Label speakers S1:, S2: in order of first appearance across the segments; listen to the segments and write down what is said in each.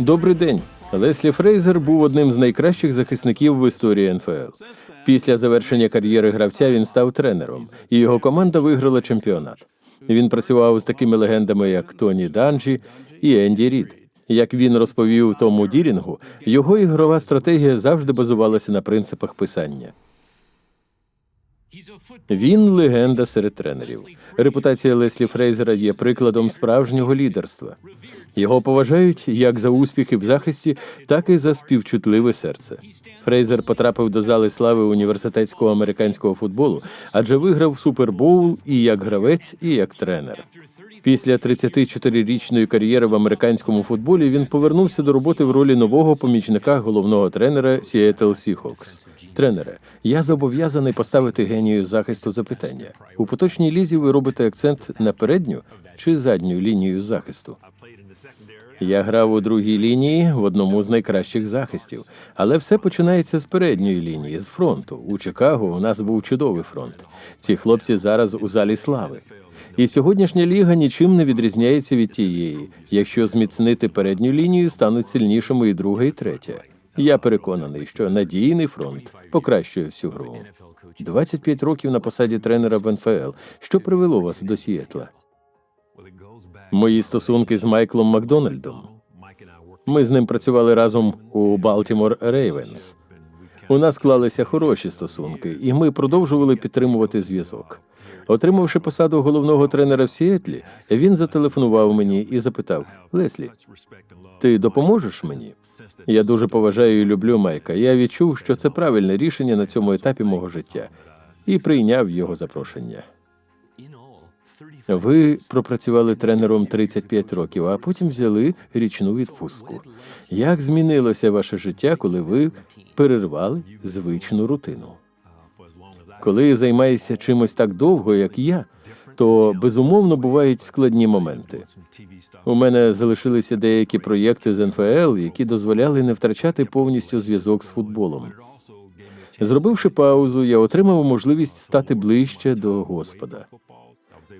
S1: Добрий день. Леслі Фрейзер був одним з найкращих захисників в історії НФЛ. Після завершення кар'єри гравця він став тренером, і його команда виграла чемпіонат. Він працював з такими легендами, як Тоні Данджі і Енді Рід. Як він розповів Тому Дірінгу, його ігрова стратегія завжди базувалася на принципах писання. Він легенда серед тренерів. Репутація Леслі Фрейзера є прикладом справжнього лідерства. Його поважають як за успіхи в захисті, так і за співчутливе серце. Фрейзер потрапив до зали слави університетського американського футболу, адже виграв Супербоул і як гравець, і як тренер. Після 34-річної кар'єри в американському футболі він повернувся до роботи в ролі нового помічника головного тренера Seattle Seahawks. Тренере, я зобов'язаний поставити генію захисту запитання. У поточній лізі ви робите акцент на передню чи задню лінію захисту? Я грав у другій лінії в одному з найкращих захистів, але все починається з передньої лінії, з фронту. У Чикаго у нас був чудовий фронт. Ці хлопці зараз у залі слави. І сьогоднішня ліга нічим не відрізняється від тієї. Якщо зміцнити передню лінію, стануть сильнішими і друга, і третя. Я переконаний, що надійний фронт покращує всю гру. 25 років на посаді тренера в НФЛ. Що привело вас до Сіетла? Мої стосунки з Майклом Макдональдом. Ми з ним працювали разом у Балтімор Рейвенс. У нас склалися хороші стосунки, і ми продовжували підтримувати зв'язок. Отримавши посаду головного тренера в Сіетлі, він зателефонував мені і запитав: Леслі, ти допоможеш мені? Я дуже поважаю і люблю Майка. Я відчув, що це правильне рішення на цьому етапі мого життя, і прийняв його запрошення. Ви пропрацювали тренером 35 років, а потім взяли річну відпустку. Як змінилося ваше життя, коли ви перервали звичну рутину? Коли займаєшся чимось так довго, як я, то безумовно бувають складні моменти. У мене залишилися деякі проєкти з НФЛ, які дозволяли не втрачати повністю зв'язок з футболом. Зробивши паузу, я отримав можливість стати ближче до Господа.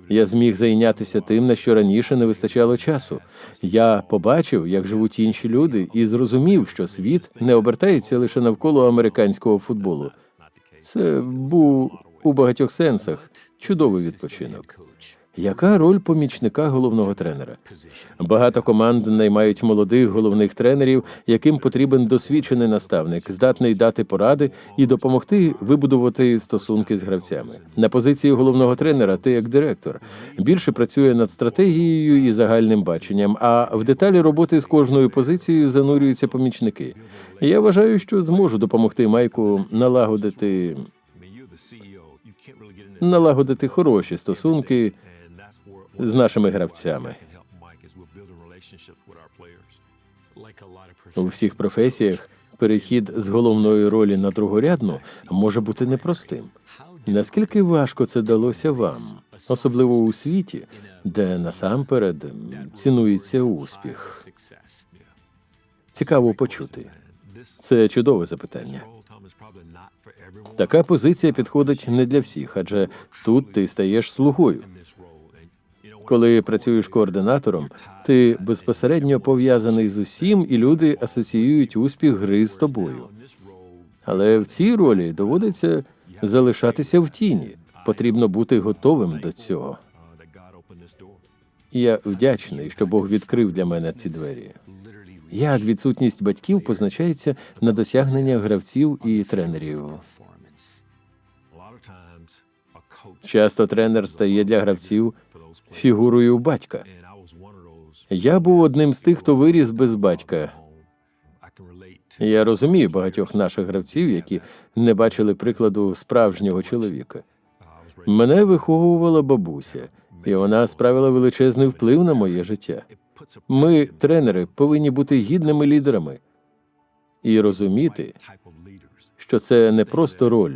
S1: Я зміг зайнятися тим, на що раніше не вистачало часу. Я побачив, як живуть інші люди, і зрозумів, що світ не обертається лише навколо американського футболу. Це був у багатьох сенсах чудовий відпочинок. Яка роль помічника головного тренера? Багато команд наймають молодих головних тренерів, яким потрібен досвідчений наставник, здатний дати поради і допомогти вибудувати стосунки з гравцями. На позиції головного тренера ти як директор більше працює над стратегією і загальним баченням. А в деталі роботи з кожною позицією занурюються помічники. Я вважаю, що зможу допомогти Майку налагодити налагодити хороші стосунки з нашими гравцями. У всіх професіях перехід з головної ролі на другорядну може бути непростим. Наскільки важко це далося вам, особливо у світі, де насамперед цінується успіх? Цікаво почути. Це чудове запитання. Така позиція підходить не для всіх, адже тут ти стаєш слугою. Коли працюєш координатором, ти безпосередньо пов'язаний з усім, і люди асоціюють успіх гри з тобою. Але в цій ролі доводиться залишатися в тіні. Потрібно бути готовим до цього. І Я вдячний, що Бог відкрив для мене ці двері. Як відсутність батьків позначається на досягненнях гравців і тренерів? Часто тренер стає для гравців фігурою батька. Я був одним з тих, хто виріс без батька. Я розумію багатьох наших гравців, які не бачили прикладу справжнього чоловіка. Мене виховувала бабуся, і вона справила величезний вплив на моє життя. Ми, тренери, повинні бути гідними лідерами і розуміти, що це не просто роль.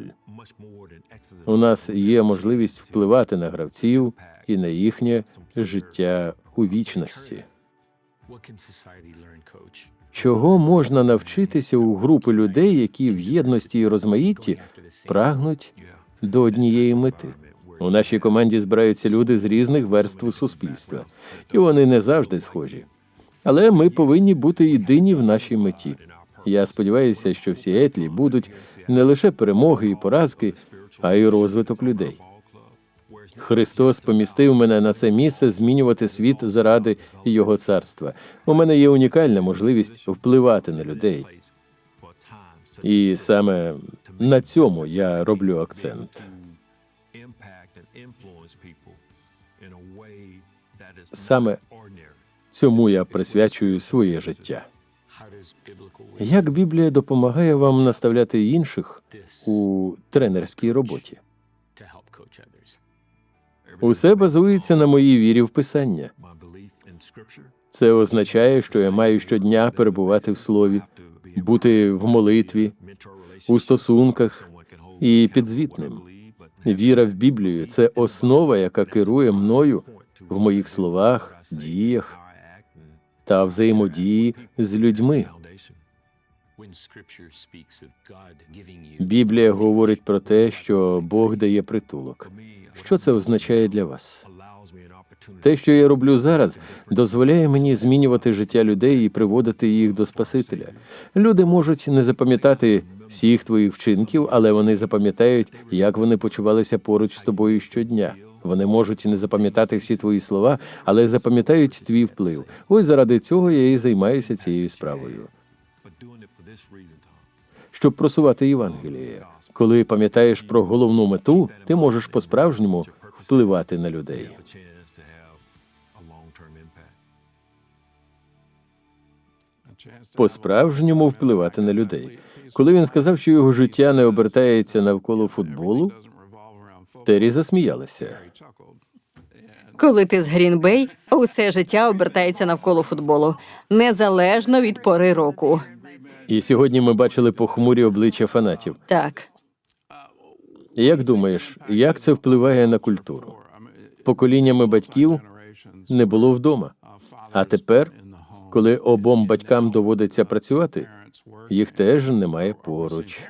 S1: У нас є можливість впливати на гравців і на їхнє життя у вічності. Чого можна навчитися у групи людей, які в єдності і розмаїтті прагнуть до однієї мети? У нашій команді збираються люди з різних верств суспільства, і вони не завжди схожі. Але ми повинні бути єдині в нашій меті. Я сподіваюся, що в Сіетлі будуть не лише перемоги і поразки, а й розвиток людей. Христос помістив мене на це місце змінювати світ заради Його царства. У мене є унікальна можливість впливати на людей. І саме на цьому я роблю акцент. Саме цьому я присвячую своє життя. Як Біблія допомагає вам наставляти інших у тренерській роботі? Усе базується на моїй вірі в писання. Це означає, що я маю щодня перебувати в слові, бути в молитві, у стосунках і підзвітним. Віра в Біблію це основа, яка керує мною в моїх словах, діях та взаємодії з людьми. Біблія говорить про те, що Бог дає притулок. Що це означає для вас? Те, що я роблю зараз, дозволяє мені змінювати життя людей і приводити їх до Спасителя. Люди можуть не запам'ятати всіх твоїх вчинків, але вони запам'ятають, як вони почувалися поруч з тобою щодня. Вони можуть не запам'ятати всі твої слова, але запам'ятають твій вплив. Ось заради цього я і займаюся цією справою. Щоб просувати Євангеліє. Коли пам'ятаєш про головну мету, ти можеш по-справжньому впливати на людей. По-справжньому впливати на людей. Коли він сказав, що його життя не обертається навколо футболу, Террі засміялася.
S2: Коли ти з Грінбей, усе життя обертається навколо футболу, незалежно від пори року.
S1: І сьогодні ми бачили похмурі обличчя фанатів.
S2: Так,
S1: Як думаєш, як це впливає на культуру? Поколіннями батьків не було вдома. А тепер, коли обом батькам доводиться працювати, їх теж немає поруч.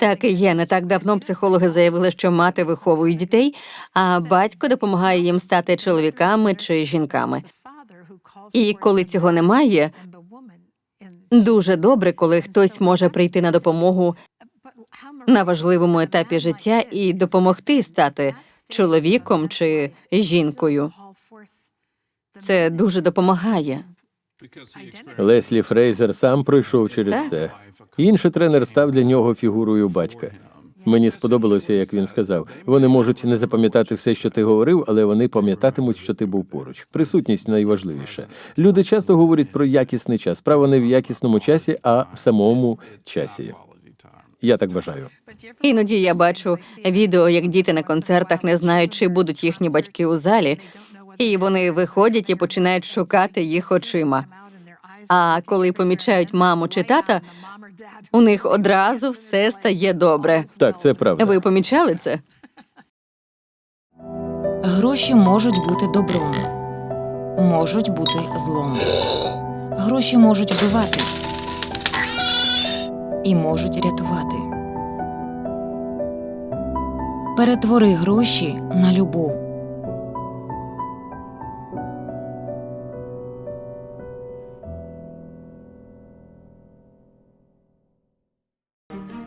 S2: Так і є. Не так давно психологи заявили, що мати виховує дітей, а батько допомагає їм стати чоловіками чи жінками. І коли цього немає, дуже добре, коли хтось може прийти на допомогу на важливому етапі життя і допомогти стати чоловіком чи жінкою. Це дуже допомагає.
S1: Леслі Фрейзер сам пройшов через
S2: Так.
S1: це. Інший тренер став для нього фігурою батька. Мені сподобалося, як він сказав. Вони можуть не запам'ятати все, що ти говорив, але вони пам'ятатимуть, що ти був поруч. Присутність найважливіша. Люди часто говорять про якісний час. Справа не в якісному часі, а в самому часі. Я так вважаю.
S2: Іноді я бачу відео, як діти на концертах не знають, чи будуть їхні батьки у залі, і вони виходять і починають шукати їх очима. А коли помічають маму чи тата, у них одразу все стає добре.
S1: Так, це правда.
S2: Ви помічали це?
S3: Гроші можуть бути добром, можуть бути злом. Гроші можуть вбивати і можуть рятувати. Перетвори гроші на любов.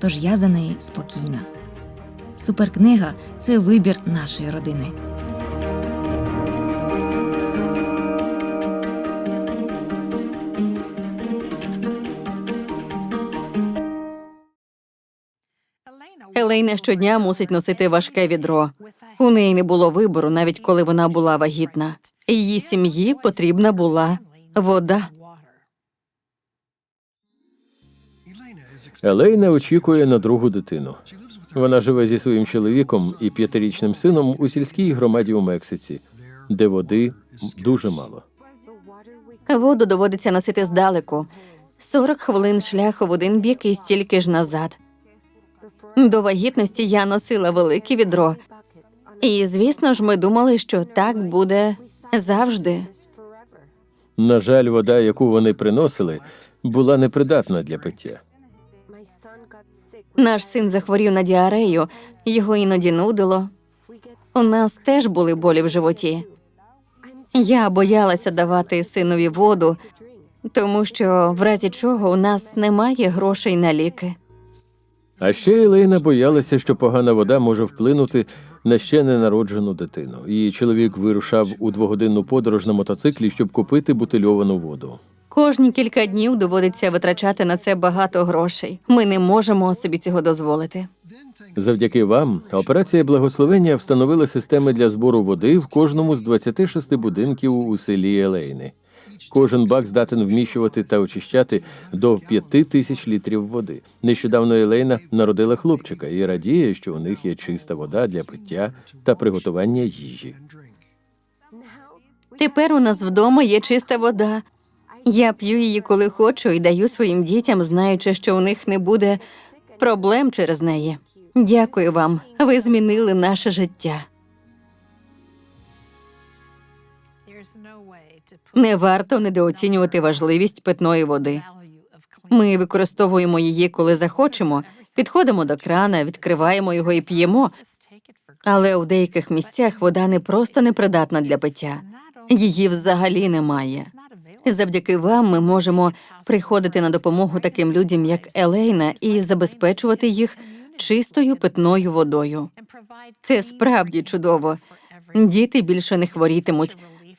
S3: тож я за неї спокійна. Суперкнига це вибір нашої родини.
S2: Елейна щодня мусить носити важке відро. У неї не було вибору, навіть коли вона була вагітна. Її сім'ї потрібна була вода.
S1: Елейна очікує на другу дитину. Вона живе зі своїм чоловіком і п'ятирічним сином у сільській громаді у Мексиці, де води дуже мало.
S2: Воду доводиться носити здалеку. 40 хвилин шляху в один бік і стільки ж назад. До вагітності я носила велике відро. І, звісно ж, ми думали, що так буде завжди.
S1: На жаль, вода, яку вони приносили, була непридатна для пиття.
S2: Наш син захворів на діарею, його іноді нудило. У нас теж були болі в животі. Я боялася давати синові воду, тому що в разі чого у нас немає грошей на ліки.
S1: А ще Елейна боялася, що погана вода може вплинути на ще ненароджену дитину. Її чоловік вирушав у двогодинну подорож на мотоциклі, щоб купити бутильовану воду.
S2: Кожні кілька днів доводиться витрачати на це багато грошей. Ми не можемо собі цього дозволити.
S1: Завдяки вам операція благословення встановила системи для збору води в кожному з 26 будинків у селі Елейни. Кожен бак здатен вміщувати та очищати до 5 тисяч літрів води. Нещодавно Елейна народила хлопчика і радіє, що у них є чиста вода для пиття та приготування їжі.
S2: Тепер у нас вдома є чиста вода. Я п'ю її, коли хочу, і даю своїм дітям, знаючи, що у них не буде проблем через неї. Дякую вам. Ви змінили наше життя. Не варто недооцінювати важливість питної води. Ми використовуємо її, коли захочемо, підходимо до крана, відкриваємо його і п'ємо. Але у деяких місцях вода не просто непридатна для пиття, її взагалі немає. Завдяки вам ми можемо приходити на допомогу таким людям, як Елейна, і забезпечувати їх чистою питною водою. Це справді чудово. Діти більше не хворітимуть,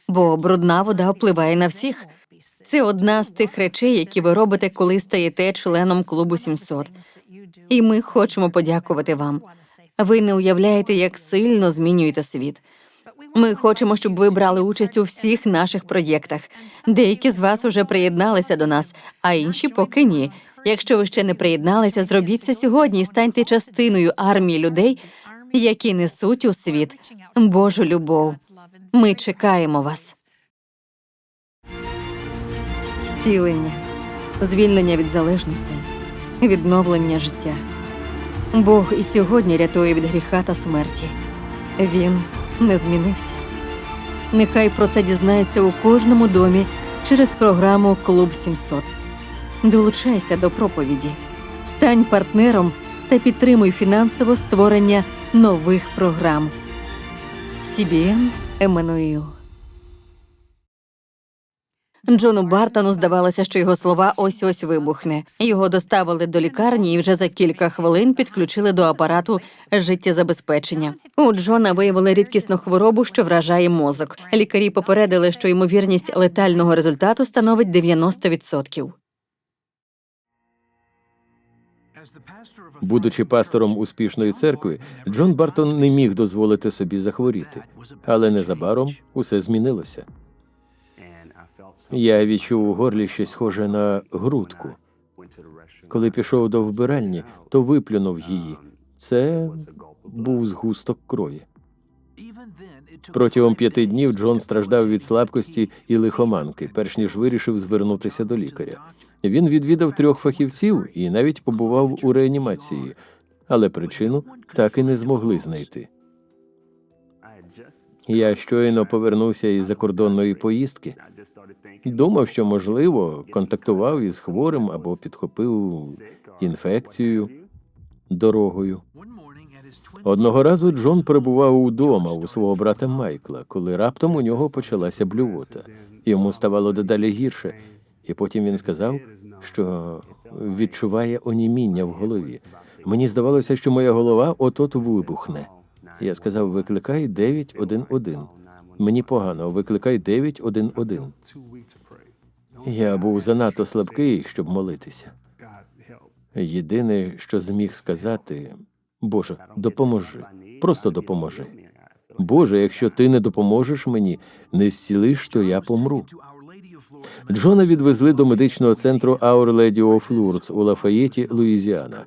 S2: бо брудна вода впливає на всіх. Це одна з тих речей, які ви робите, коли стаєте членом клубу 700. І ми хочемо подякувати вам. Ви не уявляєте, як сильно змінюєте світ. Ми хочемо, щоб ви брали участь у всіх наших проєктах. Деякі з вас уже приєдналися до нас, а інші поки ні. Якщо ви ще не приєдналися, зробіть це сьогодні і станьте частиною армії людей, які несуть у світ Божу любов. Ми чекаємо вас. Стілення, звільнення від залежності, відновлення життя. Бог і сьогодні рятує від гріха та смерті. Він не змінився. Нехай про це дізнається у кожному домі через програму Клуб 700. Долучайся до проповіді, стань партнером та підтримуй фінансово створення нових програм. CBN Еммануїл. Джону Бартону здавалося, що його слова ось ось вибухне. Його доставили до лікарні і вже за кілька хвилин підключили до апарату життєзабезпечення. У Джона виявили рідкісну хворобу, що вражає мозок. Лікарі попередили, що ймовірність летального результату становить 90%.
S1: Будучи пастором успішної церкви, Джон Бартон не міг дозволити собі захворіти, але незабаром усе змінилося. Я відчув у горлі щось схоже на грудку. Коли пішов до вбиральні, то виплюнув її. Це був згусток крові. Протягом п'яти днів Джон страждав від слабкості і лихоманки, перш ніж вирішив звернутися до лікаря. Він відвідав трьох фахівців і навіть побував у реанімації, але причину так і не змогли знайти. Я щойно повернувся із закордонної поїздки. Думав, що можливо контактував із хворим або підхопив інфекцію дорогою. Одного разу Джон перебував удома у свого брата Майкла, коли раптом у нього почалася блювота. Йому ставало дедалі гірше, і потім він сказав, що відчуває оніміння в голові. Мені здавалося, що моя голова от-от вибухне. Я сказав: викликай 911. Мені погано, викликай 911. Я був занадто слабкий, щоб молитися. Єдине, що зміг сказати, Боже, допоможи, просто допоможи. Боже, якщо ти не допоможеш мені, не зцілиш, то я помру. Джона відвезли до медичного центру Our Lady of Lourdes у Лафаєті, Луїзіана.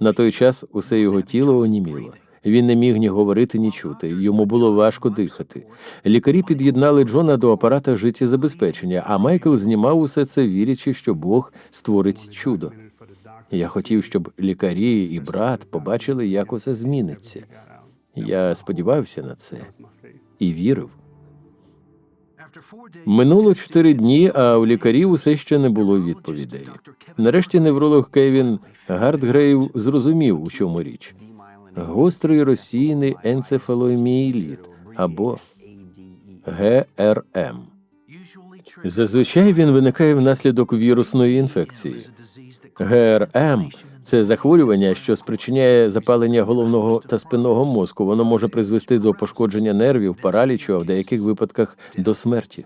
S1: На той час усе його тіло оніміло. Він не міг ні говорити, ні чути. Йому було важко дихати. Лікарі під'єднали Джона до апарата життєзабезпечення, а Майкл знімав усе це, вірячи, що Бог створить чудо. Я хотів, щоб лікарі і брат побачили, як усе зміниться. Я сподівався на це і вірив. Минуло чотири дні, а у лікарів усе ще не було відповідей. Нарешті невролог Кевін Гардгрейв зрозумів, у чому річ. Гострий розсіяний енцефаломіеліт або ГРМ. Зазвичай він виникає внаслідок вірусної інфекції. ГРМ це захворювання, що спричиняє запалення головного та спинного мозку. Воно може призвести до пошкодження нервів, паралічу, а в деяких випадках до смерті.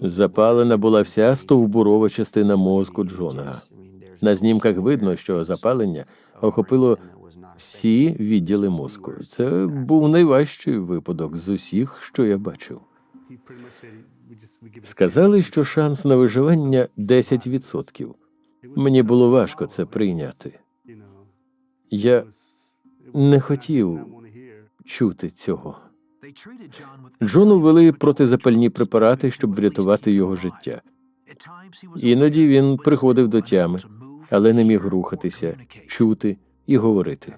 S1: Запалена була вся стовбурова частина мозку Джона. На знімках видно, що запалення охопило всі відділи мозку. Це був найважчий випадок з усіх, що я бачив. Сказали, що шанс на виживання 10%. Мені було важко це прийняти. Я не хотів чути цього. Джону ввели протизапальні препарати, щоб врятувати його життя. Іноді він приходив до тями, але не міг рухатися, чути і говорити.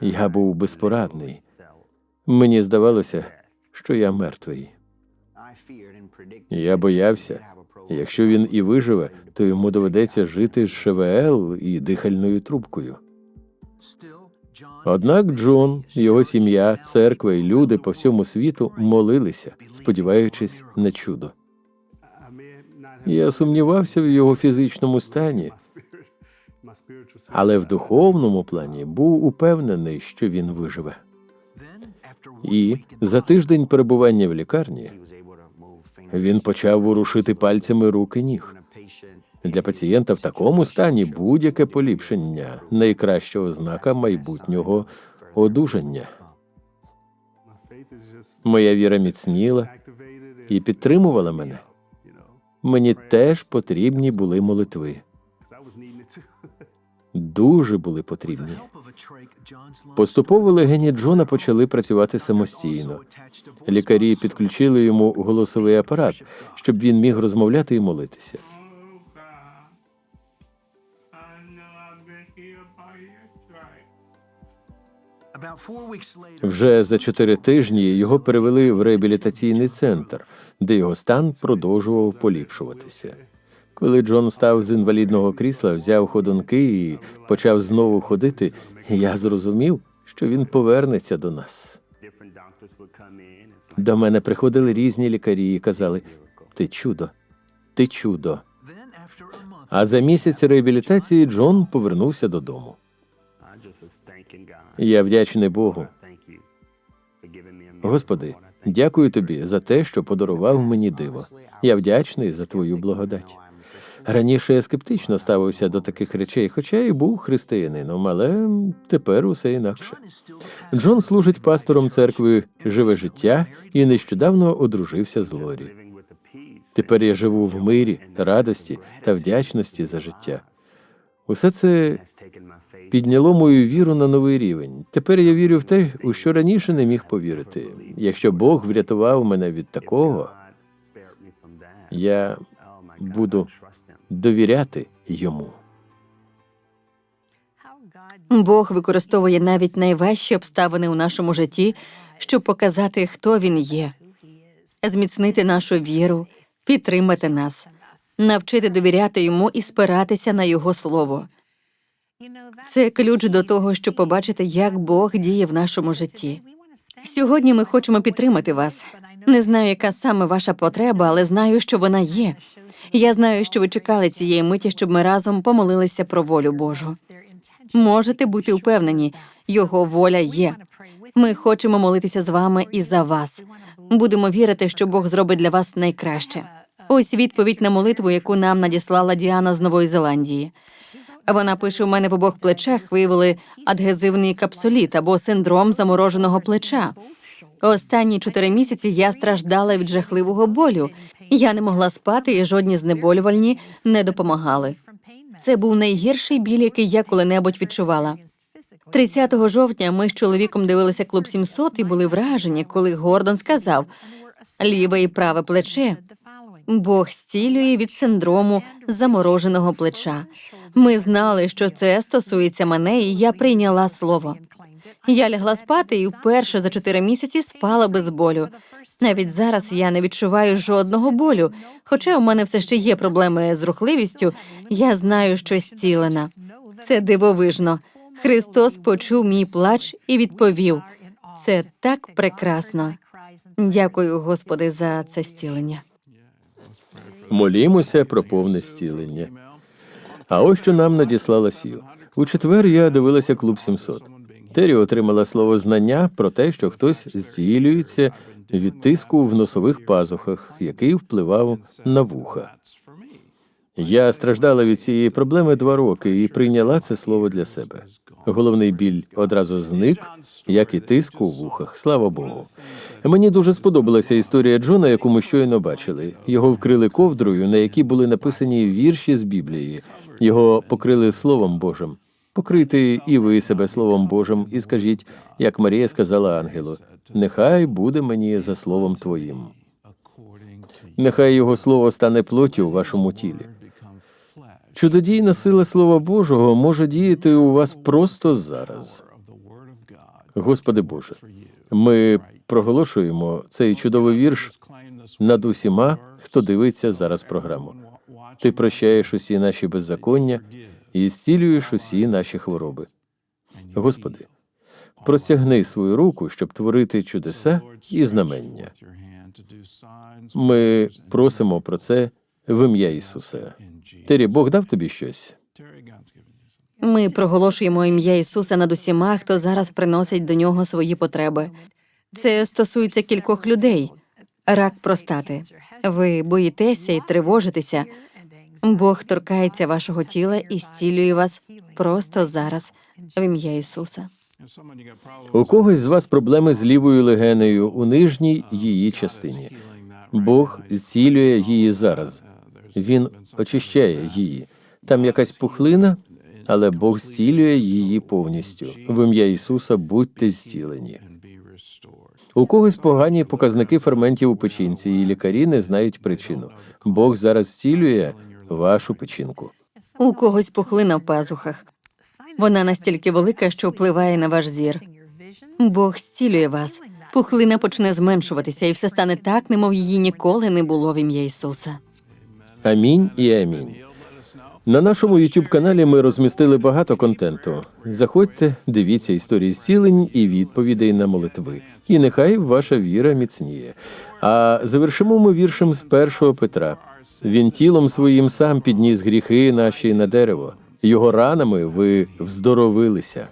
S1: Я був безпорадний. Мені здавалося, що я мертвий. Я боявся, якщо він і виживе, то йому доведеться жити з ШВЛ і дихальною трубкою. Однак Джон, його сім'я, церква і люди по всьому світу молилися, сподіваючись на чудо. Я сумнівався в його фізичному стані, але в духовному плані був упевнений, що він виживе. І за тиждень перебування в лікарні він почав ворушити пальцями рук і ніг. Для пацієнта в такому стані будь-яке поліпшення найкраща ознака майбутнього одужання. Моя віра міцніла і підтримувала мене. Мені теж потрібні були молитви. Дуже були потрібні. Поступово легені Джона почали працювати самостійно. Лікарі підключили йому голосовий апарат, щоб він міг розмовляти і молитися. Вже за чотири тижні його перевели в реабілітаційний центр, де його стан продовжував поліпшуватися. Коли Джон став з інвалідного крісла, взяв ходунки і почав знову ходити, я зрозумів, що він повернеться до нас. До мене приходили різні лікарі і казали: Ти чудо, ти чудо. А за місяць реабілітації Джон повернувся додому. Я вдячний Богу. Господи, дякую тобі за те, що подарував мені диво. Я вдячний за твою благодать. Раніше я скептично ставився до таких речей, хоча і був християнином, але тепер усе інакше. Джон служить пастором церкви живе життя і нещодавно одружився з Лорі. Тепер я живу в мирі, радості та вдячності за життя. Усе це підняло мою віру на новий рівень. Тепер я вірю в те, у що раніше не міг повірити. Якщо Бог врятував мене від такого, я буду довіряти йому.
S2: Бог використовує навіть найважчі обставини у нашому житті, щоб показати, хто він є, зміцнити нашу віру, підтримати нас, навчити довіряти йому і спиратися на його слово. Це ключ до того, щоб побачити, як Бог діє в нашому житті. Сьогодні ми хочемо підтримати вас. Не знаю, яка саме ваша потреба, але знаю, що вона є. Я знаю, що ви чекали цієї миті, щоб ми разом помолилися про волю Божу. Можете бути впевнені, його воля є. Ми хочемо молитися з вами і за вас. Будемо вірити, що Бог зробить для вас найкраще. Ось відповідь на молитву, яку нам надіслала Діана з Нової Зеландії. Вона пише: у мене в обох плечах виявили адгезивний капсуліт або синдром замороженого плеча. Останні чотири місяці я страждала від жахливого болю. Я не могла спати, і жодні знеболювальні не допомагали. Це був найгірший біль, який я коли-небудь відчувала. 30 жовтня ми з чоловіком дивилися клуб 700 і були вражені, коли Гордон сказав ліве і праве плече. Бог зцілює від синдрому замороженого плеча. Ми знали, що це стосується мене, і я прийняла слово. Я лягла спати і вперше за чотири місяці спала без болю. Навіть зараз я не відчуваю жодного болю. Хоча у мене все ще є проблеми з рухливістю, я знаю, що зцілена. Це дивовижно. Христос почув мій плач і відповів: це так прекрасно. Дякую, Господи, за це зцілення.
S1: Молімося про повне зцілення. А ось що нам надіслала Сію. У четвер я дивилася клуб 700. Тері отримала слово знання про те, що хтось зцілюється від тиску в носових пазухах, який впливав на вуха. Я страждала від цієї проблеми два роки і прийняла це слово для себе. Головний біль одразу зник, як і тиск у вухах. Слава Богу. Мені дуже сподобалася історія Джона, яку ми щойно бачили. Його вкрили ковдрою, на якій були написані вірші з Біблії. Його покрили Словом Божим. Покрийте і ви себе Словом Божим, і скажіть, як Марія сказала ангелу: нехай буде мені за словом твоїм. Нехай його слово стане плоттю у вашому тілі. Чудодійна сила Слова Божого може діяти у вас просто зараз. Господи Боже, ми проголошуємо цей чудовий вірш над усіма, хто дивиться зараз програму. Ти прощаєш усі наші беззаконня і зцілюєш усі наші хвороби. Господи, простягни свою руку, щоб творити чудеса і знамення. Ми просимо про це в ім'я Ісуса. Тері, Бог дав тобі щось?
S2: Ми проголошуємо ім'я Ісуса над усіма, хто зараз приносить до нього свої потреби. Це стосується кількох людей. Рак простати. Ви боїтеся і тривожитеся. Бог торкається вашого тіла і зцілює вас просто зараз в ім'я Ісуса.
S1: У когось з вас проблеми з лівою легенею у нижній її частині. Бог зцілює її зараз. Він очищає її. Там якась пухлина, але Бог зцілює її повністю. В ім'я Ісуса будьте зцілені. У когось погані показники ферментів у печінці, і лікарі не знають причину. Бог зараз зцілює вашу печінку.
S2: У когось пухлина в пазухах. Вона настільки велика, що впливає на ваш зір. Бог зцілює вас. Пухлина почне зменшуватися, і все стане так, немов її ніколи не було в ім'я Ісуса.
S1: Амінь і амінь. На нашому youtube каналі ми розмістили багато контенту. Заходьте, дивіться історії зцілень і відповідей на молитви. І нехай ваша віра міцніє. А завершимо ми віршем з першого Петра. Він тілом своїм сам підніс гріхи наші на дерево. Його ранами ви вздоровилися.